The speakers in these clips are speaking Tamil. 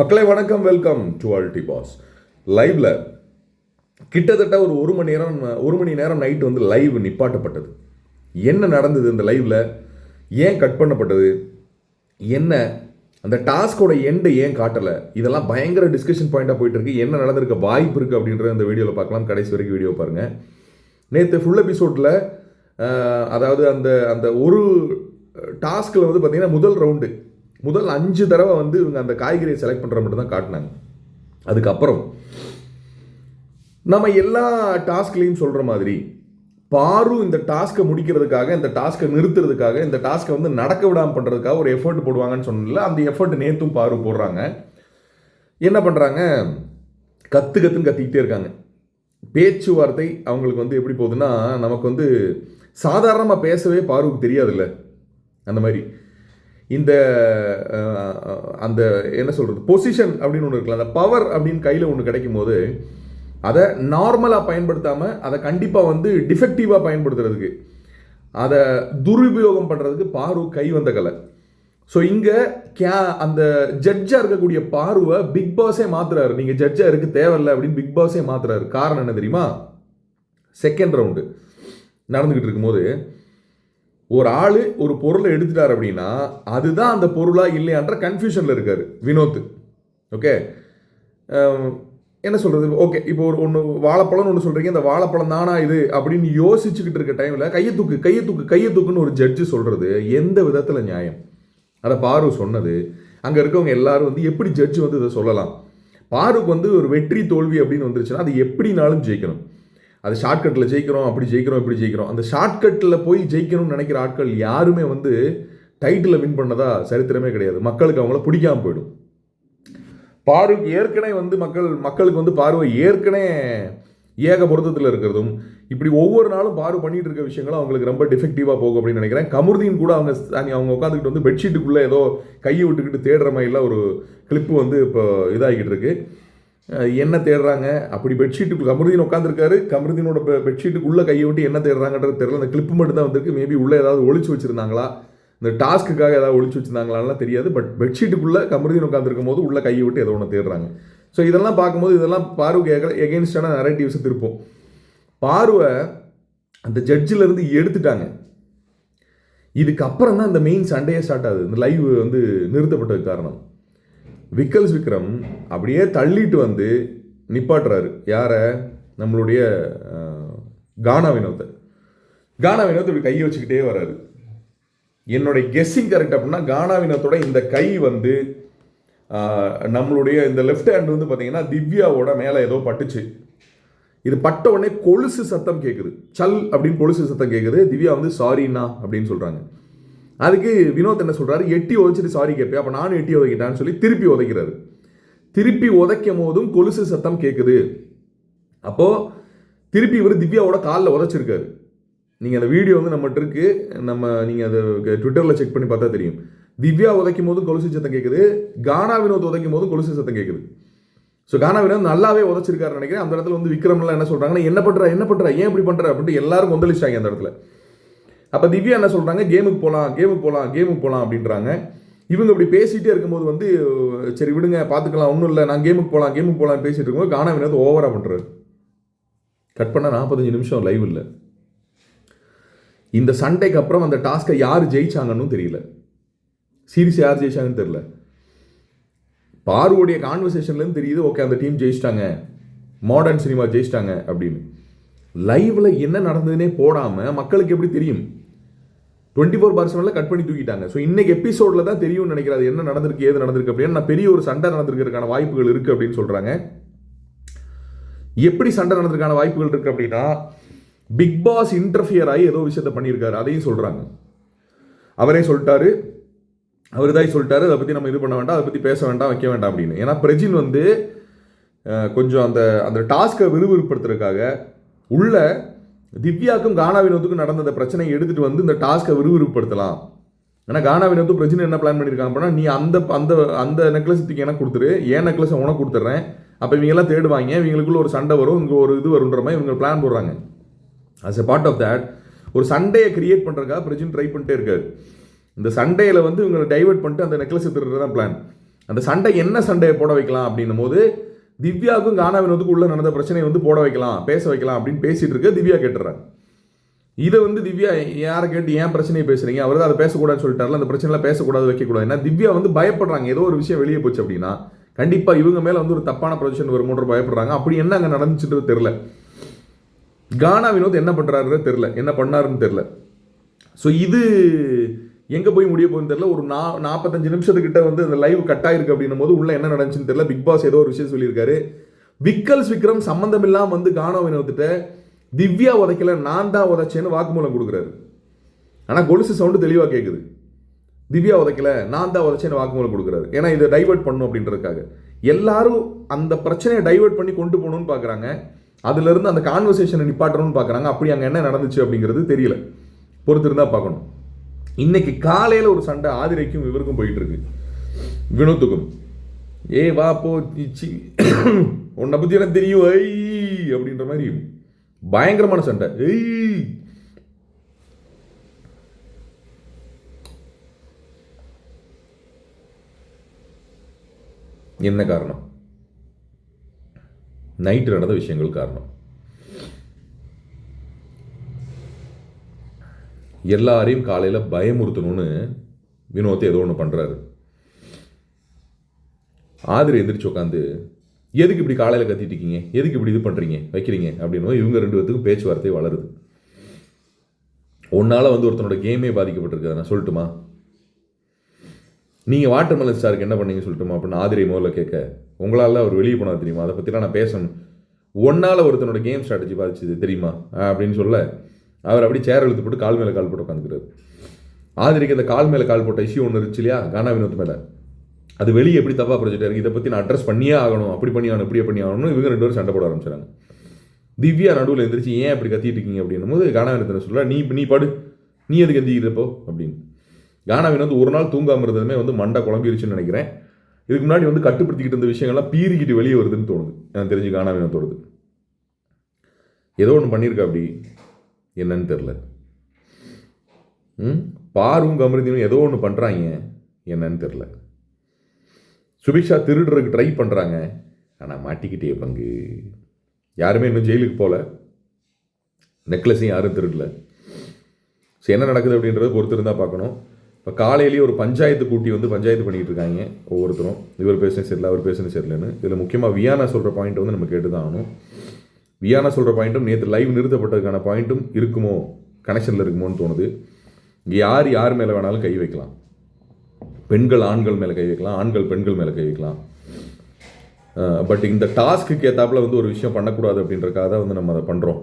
மக்களை வணக்கம் வெல்கம் டு ஆல்டி பாஸ் லைவ்ல கிட்டத்தட்ட ஒரு ஒரு மணி நேரம் ஒரு மணி நேரம் நைட் வந்து லைவ் நிப்பாட்டப்பட்டது. என்ன நடந்தது இந்த லைவ்ல ஏன் கட் பண்ணப்பட்டது? என்ன அந்த டாஸ்கோட எண்டு ஏன் காட்டலை? இதெல்லாம் பயங்கர டிஸ்கஷன் பாயிண்டாக போயிட்டு இருக்கு. என்ன நடந்திருக்க வாய்ப்பு இருக்குது அப்படின்றத இந்த வீடியோவில் பார்க்கலாம். கடைசி வரைக்கும் வீடியோ பாருங்கள் நேற்று ஃபுல் எபிசோடில் அதாவது அந்த அந்த ஒரு டாஸ்கில் வந்து பார்த்திங்கன்னா முதல் ரவுண்டு முதல் அஞ்சு தடவை வந்து இவங்க அந்த காய்கறியை செலக்ட் பண்ணுற மட்டும் தான் காட்டினாங்க. அதுக்கப்புறம் நம்ம எல்லா டாஸ்க்லேயும் சொல்கிற மாதிரி பாரு இந்த டாஸ்க்கை முடிக்கிறதுக்காக இந்த டாஸ்க்கை நிறுத்துறதுக்காக இந்த டாஸ்க்கை வந்து நடக்க விடாமல் பண்ணுறதுக்காக ஒரு எஃபர்ட் போடுவாங்கன்னு சொன்னல அந்த எஃபர்ட் நேற்றும் பாரு போடுறாங்க. என்ன பண்ணுறாங்க கற்று கற்றுன்னு கத்திக்கிட்டே இருக்காங்க. பேச்சுவார்த்தை அவங்களுக்கு வந்து எப்படி போகுதுன்னா நமக்கு வந்து சாதாரணமாக பேசவே பாருவுக்கு தெரியாதுல்ல. அந்த மாதிரி. இந்த அந்த என்ன சொல்கிறது பொசிஷன் அப்படின்னு ஒன்று இருக்குல்ல அந்த பவர் அப்படின்னு கையில் ஒன்று கிடைக்கும் போது அதை நார்மலாக பயன்படுத்தாமல் அதை கண்டிப்பாக வந்து டிஃபெக்டிவாக பயன்படுத்துறதுக்கு அதை துருபயோகம் பண்ணுறதுக்கு பாரு கை வந்த கலை. ஸோ இங்கே கே அந்த ஜட்ஜாக இருக்கக்கூடிய பார்வை பிக் பாஸே மாத்துறாரு. நீங்கள் ஜட்ஜாக இருக்க தேவையில்லை அப்படின்னு பிக் பாஸே மாத்துறாரு. காரணம் என்ன தெரியுமா? செகண்ட் ரவுண்டு நடந்துக்கிட்டு இருக்கும்போது ஒரு ஆள் ஒரு பொருளை எடுத்துட்டார் அப்படின்னா அதுதான் அந்த பொருளா இல்லையான்ற கன்ஃபியூஷனில் இருக்கார் வினோத். ஓகே என்ன சொல்கிறது ஓகே இப்போ ஒரு ஒன்று வாழைப்பழம்னு ஒன்று சொல்கிறீங்க இந்த வாழைப்பழம் தானா இது? அப்படின்னு யோசிச்சுக்கிட்டு இருக்க டைமில் கையை தூக்கு கையை தூக்கு கையை தூக்குன்னு ஒரு ஜட்ஜு சொல்கிறது எந்த விதத்தில் நியாயம்? அதை பாரு சொன்னது. அங்கே இருக்கவங்க எல்லாரும் வந்து எப்படி ஜட்ஜு வந்து இதை சொல்லலாம்? பாருக்கு வந்து ஒரு வெற்றி தோல்வி அப்படின்னு வந்துருச்சுன்னா அது எப்படினாலும் ஜெயிக்கணும். அது ஷார்ட்கட்டில் ஜெயிக்கிறோம் அப்படி ஜெயிக்கிறோம் இப்படி ஜெயிக்கிறோம். அந்த ஷார்ட்கட்டில் போய் ஜெயிக்கணும்னு நினைக்கிற ஆட்கள் யாருமே வந்து டைட்டில் வின் பண்ணதா சரித்திரமே கிடையாது. மக்களுக்கு அவங்கள பிடிக்காமல் போயிடும். பார்வை ஏற்கனவே வந்து மக்கள் மக்களுக்கு வந்து பார்வை ஏற்கனவே ஏக பொருத்தத்தில் இருக்கிறதும் இப்படி ஒவ்வொரு நாளும் பார்வை பண்ணிட்டு இருக்க விஷயங்களும் அவங்களுக்கு ரொம்ப டிஃபெக்டிவாக போகும் அப்படின்னு நினைக்கிறேன். கமருதீன் கூட அவங்க அவங்க உட்காந்துக்கிட்டு வந்து பெட்ஷீட்டுக்குள்ளே ஏதோ கையை விட்டுக்கிட்டு தேடுற மாதிரிலாம் ஒரு கிளிப்பு வந்து இப்போ இதாகிட்டு இருக்குது என்ன தேடுறாங்க? அப்படி பெட்ஷீட்டுக்கு கமருதீன் உட்காந்துருக்காரு கமருதீனோட பெட்ஷீட்டுக்குள்ளே கையை விட்டு என்ன தேடுறாங்கன்றது தெரியல. அந்த கிளிப்பு மட்டும் தான் வந்திருக்கு. மேபி உள்ளே ஏதாவது ஒழிச்சு வச்சுருந்தாங்களா? இந்த டாஸ்க்குக்காக ஏதாவது ஒழிச்சு வச்சுருந்தாங்களான்லாம் தெரியாது. பட் பெட்ஷீட்டுக்குள்ளே கமருதீன் உட்காந்துருக்கும் போது உள்ளே கையை விட்டு ஏதோ ஒன்று தேடுறாங்க. ஸோ இதெல்லாம் பார்க்கும்போது இதெல்லாம் பார்வை எகெயின்ஸ்டான நரேட்டிவ்ஸை திருப்போம் பார்வை அந்த ஜட்ஜில் இருந்து எடுத்துட்டாங்க. இதுக்கப்புறம் தான் இந்த மெயின் சண்டையே ஸ்டார்ட் ஆகுது. இந்த லைவ் வந்து நிறுத்தப்பட்டதுக்கு காரணம். விக்கல்ஸ் விக்ரம் அப்படியே தள்ளிட்டு வந்து நிப்பாட்டுறாரு. யாரை? நம்மளுடைய கானா வினோத்தை. கானா வினோத் இப்படி கையை வச்சுக்கிட்டே வராரு. என்னுடைய கெஸ்ஸிங் கரெக்ட் அப்படின்னா கானா வினோத்தோட இந்த கை வந்து நம்மளுடைய இந்த லெஃப்ட் ஹேண்ட் வந்து பார்த்தீங்கன்னா திவ்யாவோட மேலே ஏதோ பட்டுச்சு. இது பட்ட உடனே கொலுசு சத்தம் கேட்குது சல் அப்படின்னு கொலுசு சத்தம் கேட்குது திவ்யா வந்து சாரிண்ணா அப்படின்னு சொல்கிறாங்க அதுக்கு வினோத் என்ன சொல்கிறாரு எட்டி உதைச்சிட்டு சாரி கேட்பேன். அப்போ நானும் எட்டி உதைக்கிட்டான்னு சொல்லி திருப்பி உதைக்கிறாரு. திருப்பி உதைக்கும் போதும் கொலுசு சத்தம் கேட்குது அப்போது திருப்பி இவர் திவ்யாவோட காலில் உதச்சிருக்காரு. நீங்கள் அந்த வீடியோ வந்து நம்மகிட்ட இருக்கு நம்ம நீங்கள் அதை ட்விட்டரில் செக் பண்ணி பார்த்தா தெரியும். திவ்யா உதைக்கும் போதும் கொலுசு சத்தம் கேட்குது கானா வினோத் உதைக்கும் போதும் கொலுசு சத்தம் கேட்குது ஸோ கானா வினோத் நல்லாவே உதச்சிருக்காரு நினைக்கிறேன். அந்த இடத்துல வந்து விக்ரம்லாம் என்ன சொல்கிறாங்கன்னா என்ன பண்ணுறா என்ன பண்ணுறா ஏன் இப்படி பண்ணுற அப்படின்ட்டு எல்லாரும் கொந்தளிச்சிட்டாங்க அந்த இடத்துல. அப்போ திவ்யா என்ன சொல்கிறாங்க கேமுக்கு போகலாம் கேமுக்கு போகலாம் கேமுக்கு போகலாம் அப்படின்றாங்க. இவங்க இப்படி பேசிகிட்டே இருக்கும்போது வந்து சரி விடுங்க பார்த்துக்கலாம் ஒன்றும் இல்லை. நான் கேமுக்கு போகலாம் கேமுக்கு போகலாம் பேசிகிட்டு இருக்கும்போது கானா வினோத் ஓவராக பண்ணுறாரு கட் பண்ண நாற்பத்தஞ்சு நிமிஷம் லைவ் இல்லை. இந்த சண்டைக்கு அப்புறம் அந்த டாஸ்க்கை யார் ஜெயிச்சாங்கன்னு தெரியல. சீரிஸ் யார் ஜெயிச்சாங்கன்னு தெரியல. பார்வோடைய கான்வர்சேஷன்லேருந்து தெரியுது ஓகே அந்த டீம் ஜெயிச்சிட்டாங்க. மாடர்ன் சினிமா ஜெயிச்சிட்டாங்க அப்படின்னு. லைவில் என்ன நடந்ததுன்னே போடாமல் மக்களுக்கு எப்படி தெரியும்? டுவெண்ட்டி ஃபோர் பார் செவனில் கட் பண்ணி தூக்கிட்டாங்க. ஸோ இன்னைக்கு எபிசோடில் தான் தெரியும்னு நினைக்கிறேன். என்ன நடந்திருக்கு ஏது நடந்திருக்கு அப்படின்னு. நான் பெரிய ஒரு சண்டை நடந்திருக்கிறதுக்கான வாய்ப்புகள் இருக்குது அப்படின்னு சொல்கிறாங்க எப்படி சண்டை நடந்திருக்கான வாய்ப்புகள் இருக்குது அப்படின்னா பிக் பாஸ் இன்டர்ஃபியர் ஆகி ஏதோ விஷயத்த பண்ணியிருக்காரு. அதையும் சொல்கிறாங்க அவரே சொல்லிட்டாரு. அவர் தான் சொல்லிட்டாரு. அதை பற்றி நம்ம இது பண்ண வேண்டாம் அதை பற்றி பேச வேண்டாம் வைக்க வேண்டாம் அப்படின்னு. ஏன்னா பிரஜின் வந்து கொஞ்சம் அந்த அந்த டாஸ்க்கை விறுவிறுப்படுத்துறதுக்காக உள்ள திவ்யாக்கும் கானா வினோத்துக்கும் நடந்த பிரச்சனையை எடுத்துகிட்டு வந்து இந்த டாஸ்க்கை விறுவிறுப்படுத்தலாம். ஏன்னா கானா வினோத்து பிரச்சனை என்ன பிளான் பண்ணியிருக்காங்க அப்படின்னா நீ அந்த அந்த அந்த நெக்லஸ் தூக்கி எனக்கு கொடுத்துரு என் நெக்லஸை உனக்கு கொடுத்துட்றேன். அப்போ இவங்கெல்லாம் தேடுவாங்க இவங்களுக்குள்ள ஒரு சண்டை வரும் இங்கே ஒரு இது வருன்ற மாதிரி இவங்க பிளான் போடுறாங்க. As a part of that ஒரு சண்டையை கிரியேட் பண்ணுறதுக்காக பிரஜின் ட்ரை பண்ணிட்டே இருக்காரு. இந்த சண்டையில் வந்து இவங்களை டைவர்ட் பண்ணிட்டு அந்த நெக்லஸ் திருடுறது தான் பிளான் அந்த சண்டை என்ன சண்டையை போட வைக்கலாம் அப்படின்னும் போது திவ்யாவுக்கும் கானா வினோத்துக்கும் உள்ள நடந்த பிரச்சனையை வந்து போட வைக்கலாம் பேச வைக்கலாம் அப்படின்னு பேசிட்டு இருக்க திவ்யா கேட்டுறாங்க இதை வந்து திவ்யா யாரை கேட்டு ஏன் பிரச்சனையை பேசுறீங்க? அவர் தான் அதை பேசக்கூடாதுன்னு சொல்லிட்டார்ல அந்த பிரச்சனைலாம் பேசக்கூடாது வைக்கக்கூடாது. ஏன்னா திவ்யா வந்து பயப்படுறாங்க. ஏதோ ஒரு விஷயம் வெளியே போச்சு அப்படின்னா கண்டிப்பாக இவங்க மேலே வந்து ஒரு தப்பான ப்ரொஜெக்ஷன் வருமோன்ற பயப்படுறாங்க. அப்படி என்ன அங்கே நடந்துச்சுன்றது தெரில கானா வினோத் என்ன பண்ணுறாருன்னு தெரில என்ன பண்ணாருன்னு தெரில ஸோ இது எங்கே போய் முடிய போகுதுன்னு தெரியல. ஒரு நா நாற்பத்தஞ்சு நிமிஷத்துக்கிட்ட வந்து அந்த லைவ் கட் ஆயிருக்கு அப்படின்னும் போது உள்ள என்ன நடந்துச்சுன்னு தெரியல. பிக் பாஸ் ஏதோ ஒரு விஷயம் சொல்லியிருக்காரு. விக்கல்ஸ் விக்ரம் சம்மந்தம் இல்லாமல் வந்து காணோ வினோத்திட்ட திவ்யா உதைக்கல நான் தான் உதைச்சேன்னு வாக்குமூலம் கொடுக்குறாரு. ஆனால் கொலுசு சவுண்டு தெளிவாக கேட்குது திவ்யா உதைக்கல நான் தான் உதைச்சேன்னு வாக்குமூலம் கொடுக்குறாரு. ஏன்னா இதை டைவர்ட் பண்ணும் அப்படின்றதுக்காக. எல்லாரும் அந்த பிரச்சனையை டைவர்ட் பண்ணி கொண்டு போகணும்னு பார்க்குறாங்க அதுலேருந்து அந்த கான்வர்சேஷனை நிப்பாட்டணும்னு பார்க்குறாங்க அப்படி அங்கே என்ன நடந்துச்சு அப்படிங்கிறது தெரியல. பொறுத்திருந்தா பார்க்கணும். இன்னைக்கு காலையில் ஒரு சண்டை ஆதிரைக்கும் இவருக்கும் போயிட்டு இருக்கு வினோத்துக்கும். ஏ வா போ உன்னை பற்றி எனக்கு தெரியும் ஐ அப்படின்ற மாதிரி பயங்கரமான சண்டை. ஏய் என்ன காரணம்? நைட்டு நடந்த விஷயங்கள் காரணம். எல்லாரையும் காலையில் பயமுறுத்தணும்னு வினோத்தை ஏதோ ஒன்று பண்ணுறாரு ஆதிரி எந்திரிச்சு உட்காந்து எதுக்கு இப்படி காலையில் கத்திட்டு இருக்கீங்க? எதுக்கு இப்படி இது பண்ணுறீங்க வைக்கிறீங்க? அப்படின்னு இவங்க ரெண்டு பேத்துக்கும் பேச்சுவார்த்தை வளருது. உன்னால் வந்து ஒருத்தனோட கேமே பாதிக்கப்பட்டிருக்கு நான் சொல்லட்டுமா? நீங்கள் வாட்டர் வாட்டர்மெலன் ஸ்டாருக்கு என்ன பண்ணீங்க சொல்லட்டுமா? அப்படின்னு ஆதிரை முதல்ல கேட்க உங்களால் அவர் வெளியே போனால் தெரியுமா? அதை பற்றிலாம் நான் பேசணும். ஒன்னால் ஒருத்தனோட கேம் ஸ்ட்ராட்டஜி பாதிச்சது தெரியுமா? அப்படின்னு சொல்ல அவர் அப்படி சேர் இழுத்து போட்டு கால் மேலே கால் போட்டு உட்காந்துக்கிறார் ஆதிரிக்கு அந்த கால் மேலே கால் போட்ட இஷ்யூ ஒன்று இருந்துச்சு இல்லையா? கானா வினோத் மேலே. அது வெளியே எப்படி தப்பாக புரிஞ்சுட்டு இருக்கு இதை பற்றி நான் அட்ரஸ் பண்ணியே ஆகணும். அப்படி பண்ணி ஆகணும் இப்படியே பண்ணி ஆகணும்னு இவங்க ரெண்டு பேரும் சண்டை போட ஆரம்பிச்சாங்க திவ்யா நடுவில் எந்திரிச்சு ஏன் அப்படி கத்திட்டு இருக்கீங்க? அப்படின்னும் போது கானா வினோத் சொல்ல நீ நீ படு. நீ எதுக்கு எந்திரிக்கிறப்போ அப்படின்னு. கானா வினோத் ஒரு நாள் தூங்காமல் இருந்ததுமே வந்து மண்டை குழம்பிருச்சுன்னு நினைக்கிறேன். இதுக்கு முன்னாடி வந்து கட்டுப்படுத்திக்கிட்டு இருந்த விஷயங்கள்லாம் பீறிக்கிட்டு வெளியே வருதுன்னு தோணுது. எனக்கு தெரிஞ்சு கானா வினோத்தோடது. ஏதோ ஒன்று பண்ணியிருக்கா அப்படி. என்னன்னு தெரில ம்? பாரும் கமருதியும் ஏதோ ஒன்று பண்ணுறாங்க என்னன்னு தெரில சுபிக்ஷா திருடுறதுக்கு ட்ரை பண்ணுறாங்க ஆனால் மாட்டிக்கிட்டே பங்கு. யாருமே இன்னும் ஜெயிலுக்கு போகல நெக்லஸையும் யாரும் திருடல. ஸோ என்ன நடக்குது அப்படின்றத பொறுத்திருந்தா பார்க்கணும். இப்போ காலையிலேயே ஒரு பஞ்சாயத்து கூட்டி வந்து பஞ்சாயத்து பண்ணிகிட்டு இருக்காங்க ஒவ்வொருத்தரும். இவர் பேசினது சரியில்லை அவர் பேசினது சரியில்லைன்னு. இதில் முக்கியமாக வியானா சொல்கிற பாயிண்ட் வந்து நம்ம கேட்டு தான் ஆகணும். வியானா சொல்கிற பாயிண்ட்டும் நேற்று லைவ் நிறுத்தப்பட்டதுக்கான பாயிண்ட்டும் இருக்குமோ? கனெக்ஷனில் இருக்குமோன்னு தோணுது. இங்கே யார் யார் மேலே வேணாலும் கை வைக்கலாம். பெண்கள் ஆண்கள் மேலே கை வைக்கலாம். ஆண்கள் பெண்கள் மேலே கை வைக்கலாம். பட் இந்த டாஸ்க்கு ஏற்றாப்புல வந்து ஒரு விஷயம் பண்ணக்கூடாது அப்படின்றக்காக தான் வந்து நம்ம அதை பண்ணுறோம்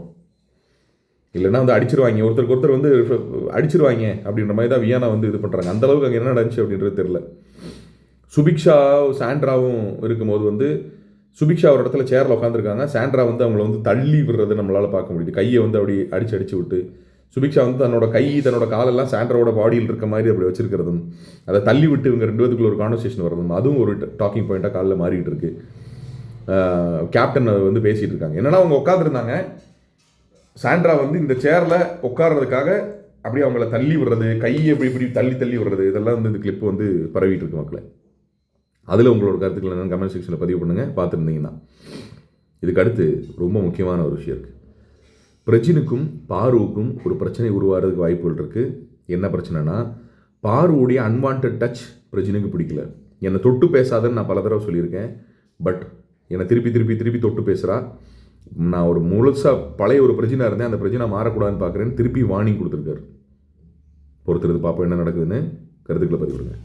இல்லைன்னா வந்து அடிச்சிருவாங்க. ஒருத்தருக்கு ஒருத்தர் வந்து அடிச்சிருவாங்க அப்படின்ற மாதிரி தான் வியானா வந்து இது பண்ணுறாங்க அந்த அளவுக்கு அங்கே என்ன நடந்துச்சு அப்படின்றது தெரில சுபிக்ஷா சாண்ட்ராவும் இருக்கும்போது வந்து சுபிக்ஷா ஒரு இடத்துல சேரில் உட்காந்துருக்காங்க சாண்ட்ரா வந்து அவங்கள வந்து தள்ளி விடுறது நம்மளால் பார்க்க முடியுது. கையை வந்து அப்படி அடிச்சு அடிச்சு விட்டு சுபிக்ஷா வந்து தன்னோட கை தன்னோட காலெல்லாம் சாண்ட்ராவோட பாடியில் இருக்க மாதிரி அப்படி வச்சிருக்கிறதும் அதை தள்ளி விட்டு இவங்க ரெண்டு பேத்துக்குள்ள ஒரு கான்வர்சேஷன் வரதும் அதுவும் ஒரு டாக்கிங் பாயிண்ட்டாக காலில் மாறிட்டு இருக்கு. கேப்டன் வந்து பேசிகிட்டு இருக்காங்க. என்னன்னா அவங்க உட்காந்துருந்தாங்க சாண்ட்ரா வந்து இந்த சேரில் உட்கார்றதுக்காக அப்படியே அவங்கள தள்ளி விடுறது கையை இப்படி இப்படி தள்ளி தள்ளி விடுறது இதெல்லாம் வந்து இந்த கிளிப் வந்து பரவிட்டு இருக்கு மக்களை. அதில் உங்களோட கருத்துக்கள் என்னென்னு கமெண்ட் செக்ஷனில் பதிவு பண்ணுங்கள் பார்த்துருந்தீங்கன்னா. இதுக்கு அடுத்து ரொம்ப முக்கியமான ஒரு விஷயம் இருக்குது பிரஜினுக்கும் பாருவுக்கும் ஒரு பிரச்சனை உருவாகிறதுக்கு வாய்ப்புகள் இருக்குது என்ன பிரச்சனைனா பாருவுடைய அன்வான்ட் டச் பிரஜினுக்கு பிடிக்கல. என்னை தொட்டு பேசாதன்னு நான் பல தடவை சொல்லியிருக்கேன். பட் என்னை திருப்பி திருப்பி திருப்பி தொட்டு பேசுகிறா நான் ஒரு முழுசாக பழைய ஒரு பிரச்சனை இருந்தேன். அந்த பிரச்சனை மாறக்கூடாதுன்னு பார்க்குறேன்னு திருப்பி வார்னிங் கொடுத்துருக்காரு. பொறுத்துறது பார்ப்போம் என்ன நடக்குதுன்னு கருத்துக்களை பதிவிடுங்க